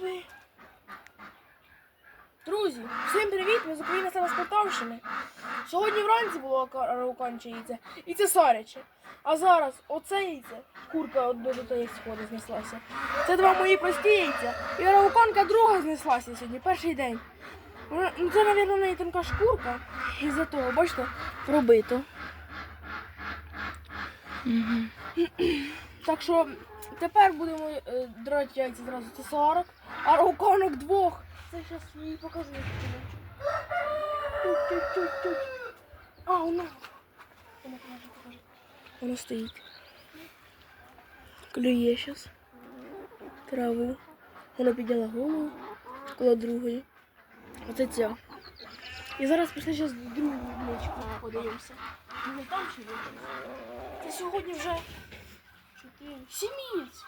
Диви. Друзі, всім привіт! Ми з України саме з Полтавщини. Сьогодні вранці було руканче яйце, і це саряче. А зараз оце яйце, курка до тієї сходи знеслася. Це два мої прості яйця. І рауканка друга знеслася сьогодні, перший день. Ну це, мабуть, в неї тонка шкурка. І за того, бачите, пробито. Так що тепер будемо е, драти яйця зразу. Це 40, а рауканок двох. Це зараз їй покажу. А. Воно покаже, покаже. Воно стоїть. Клює зараз. Траву. Вона підняла голову коло другої. Оце ця. І зараз пішли зараз другу млечку подивимося. Ну там чи? Це сьогодні вже чотири. Сім яєць.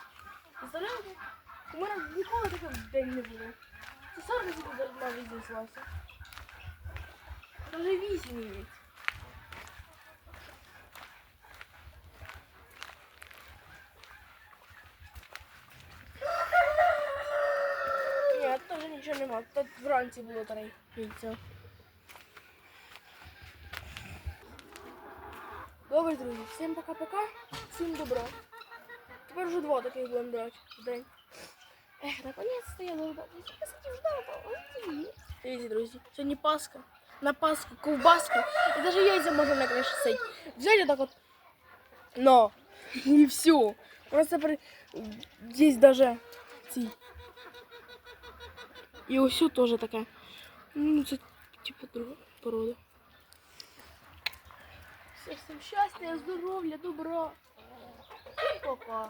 Представляєте? У мене ніколи в день не було. Це сорок зараз навіть знеслася. Це вже вісім яєць. Ні, тут вже нічого нема. Тут вранці було три яйця. Добре, друзі, всім пока-пока, всім добра. Тепер вже два таких будемо брати в день. Ех, наконец-то я долго. Я сидів ждав. Дивіться, друзі, сьогодні Пасха. На Пасху ковбаска. І навіть яйця можна на криші сидіти. Взяти так от. Но. І все. У нас тепер є даже ці. І ось теж таке. Ну, це типу друга порода. Всіх всім щастя, здоров'я, добра. І пока.